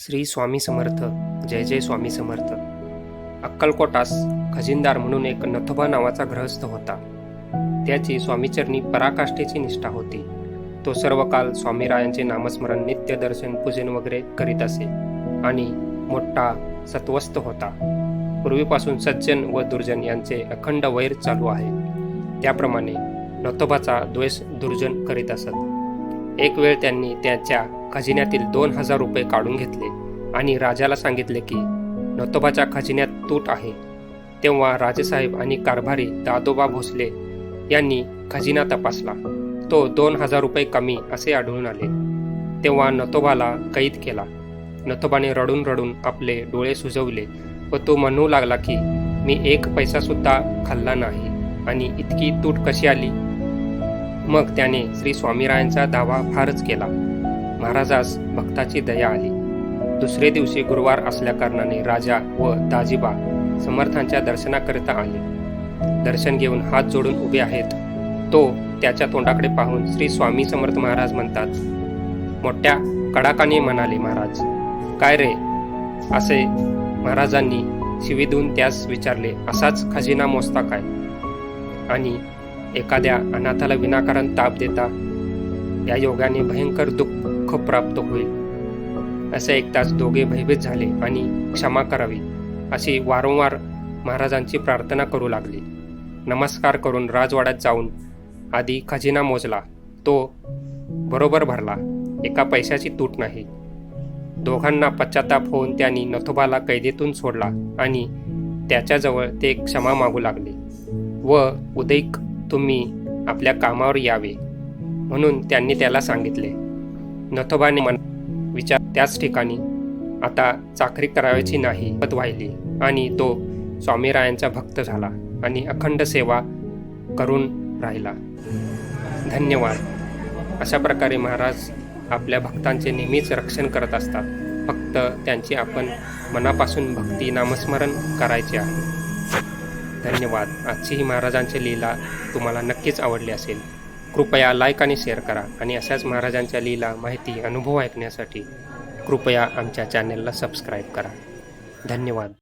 श्री स्वामी समर्थ जय जय स्वामी समर्थ. अक्कलकोटास खजिनदार म्हणून एक नथोबा नावाचा ग्रहस्थ होता. त्याची स्वामीचरणी पराकाष्ठेची निष्ठा होती. तो सर्व काल स्वामीरायांचे नामस्मरण नित्य दर्शन पूजन वगैरे करीत असे आणि मोठा सत्वस्त होता. पूर्वीपासून सज्जन व दुर्जन यांचे अखंड वैर चालू आहे. त्याप्रमाणे नथोबाचा द्वेष दुर्जन करीत असत. एक वेळ त्यांनी त्याच्या खजिन्यातील दोन हजार रुपये काढून घेतले आणि राजाला सांगितले की नतोबाच्या खजिन्यात तूट आहे. तेव्हा राजेसाहेब आणि कारभारी दादोबा भोसले यांनी खजिना तपासला. तो दोन हजार रुपये कमी असे आढळून आले. तेव्हा नतोबाला कैद केला. नतोबाने रडून रडून आपले डोळे सुजवले व तो म्हणू लागला की मी एक पैसासुद्धा खाल्ला नाही आणि इतकी तूट कशी आली? मग त्याने श्री स्वामीरायांचा दावा फारच केला. महाराजास भक्ताची दया आली. दुसरे दिवशी गुरुवार असल्याकारणाने राजा व दाजीबा समर्थांच्या दर्शनाकरिता आले. दर्शन घेऊन हात जोडून उभे आहेत. तो त्याच्या तोंडाकडे पाहून श्री स्वामी समर्थ महाराज म्हणतात मोठ्या कडाकाने म्हणाले महाराज काय रे? असे महाराजांनी शिवी देऊन त्यास विचारले असाच खजिना मोजता काय? आणि एखाद्या अनाथाला विनाकारण ताप देता या योगाने भयंकर दुःख प्राप्त होईल. असे ऐकताच दोघे भयभीत झाले आणि क्षमा करावी अशी वारंवार महाराजांची प्रार्थना करू लागली. नमस्कार करून राजवाड्यात जाऊन आधी खजिना मोजला. तो बरोबर भरला. एका पैशाची तूट नाही. दोघांना पश्चाताप होऊन त्यांनी नथोबाला कैदेतून सोडला आणि त्याच्याजवळ ते क्षमा मागू लागले व उदयक तुम्ही आपल्या कामावर यावे म्हणून त्यांनी त्याला सांगितले. नथोबाने मन विचार त्याच ठिकाणी आता चाकरी करावयाची नाही पत वाहिली आणि तो स्वामीरायांचा भक्त झाला आणि अखंड सेवा करून राहिला. धन्यवाद. अशा प्रकारे महाराज आपल्या भक्तांचे नेहमीच रक्षण करत असतात. फक्त त्यांची आपण मनापासून भक्ती नामस्मरण करायचे आहे. धन्यवाद. आजची ही महाराजांची लीला तुम्हाला नक्कीच आवडली असेल. कृपया लाईक आणि शेअर करा आणि अशाच महाराजांच्या लीला माहिती अनुभव ऐकण्यासाठी कृपया आमच्या चॅनेलला सबस्क्राईब करा. धन्यवाद.